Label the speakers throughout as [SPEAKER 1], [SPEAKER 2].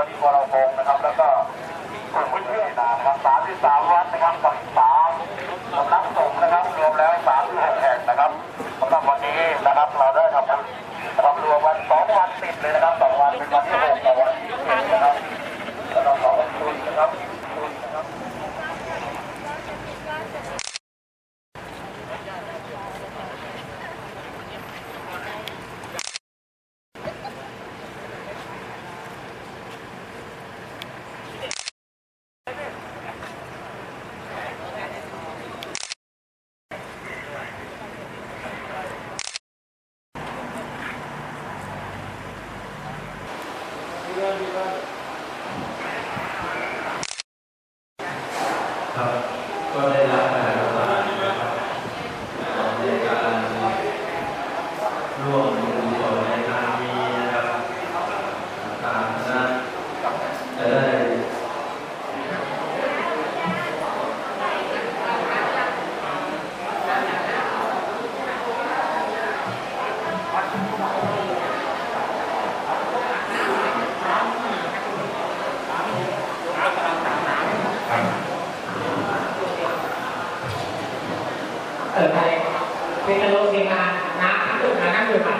[SPEAKER 1] เจ้าที่วรพงศ์นะครับ แล้วก็กลุ่มเพื่อนๆนะครับสามสิบสามวัดนะครับ ครับ
[SPEAKER 2] ก็ได้รับ โย
[SPEAKER 3] เทมาน้ำทั้งตัว
[SPEAKER 2] น้ำตั
[SPEAKER 3] วมา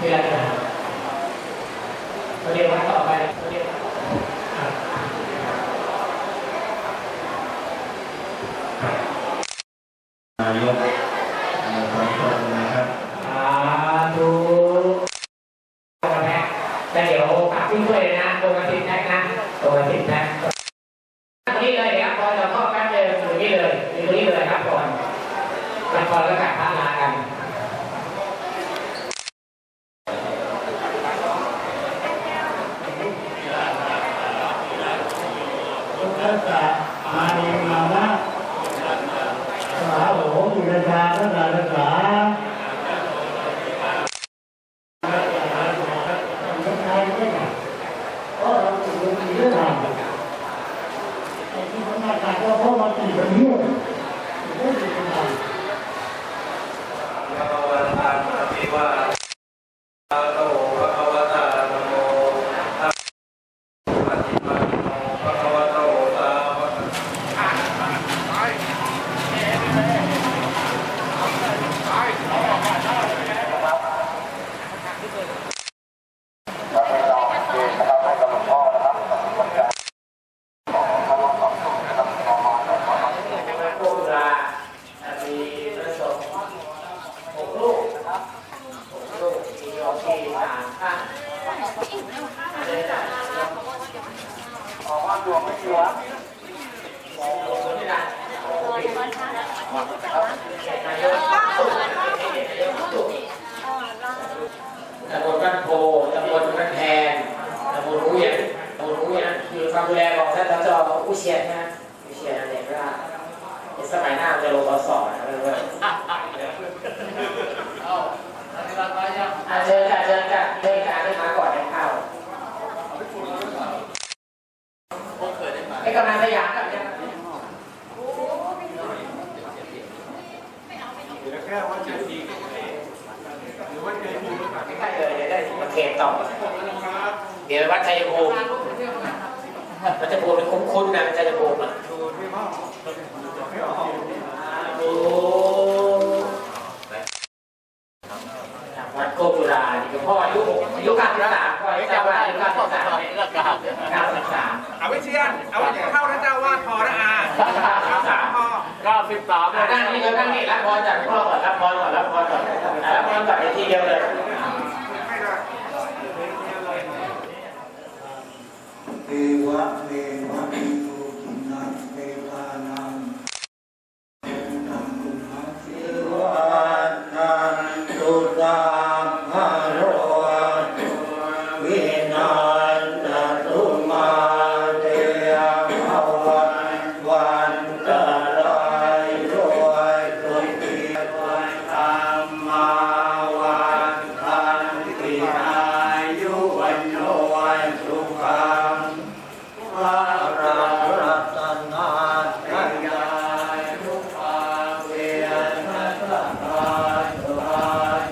[SPEAKER 3] นี่แหละครับเรียกว่า ปรกาพัฒนากัน
[SPEAKER 4] ทุานจะมาดีมานะสาโหมุนชาท่านอารียผมมาจก็เรีกันเมื่อไม่ได้เป็น
[SPEAKER 2] ไร ว่า
[SPEAKER 1] Thank you. หรือแค่ว่า
[SPEAKER 3] ใจดีหรือ
[SPEAKER 1] ว่า
[SPEAKER 3] ใจดีหรือเปล่ได้เลยได้มาเทต่อเดี๋ยววัดชัยภูมิวัดชัยภูมิคุ้นๆนะวัดชัยภูมิอะ
[SPEAKER 5] สิ
[SPEAKER 3] บสามนั่งนี่เธอนั่งนี่รับพรจากพ่อก่อนรับพรก่อนรับพรก่อนรับพรก่อในทีเดียวเลยเอวะเอวะ